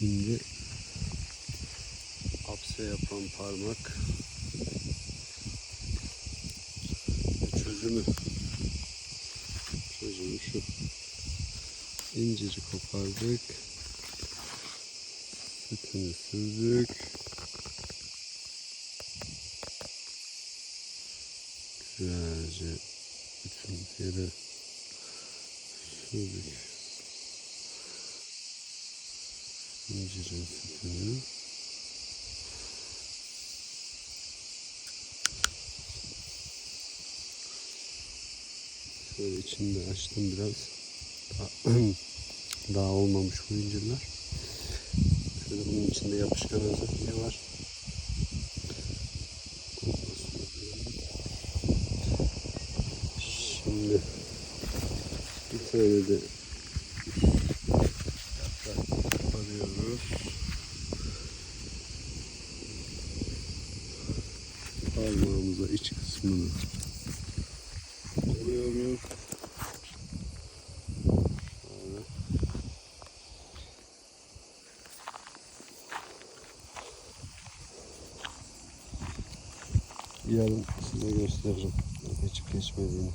Şimdi. Apse yapan parmak. Çözümü. Çözümü şu. İnciri kopardık. Sütünü süzdük güzelce bütün yere sürdük incirin sütünü Şöyle içini de açtım biraz. Daha, daha olmamış bu incirler. Şöyle bunun içinde yapışkan özelliği var. Şimdi bir tane de Parmağımıza iç kısmını Koyuyoruz. Yarın size göstereceğim. Geçip geçmediğini.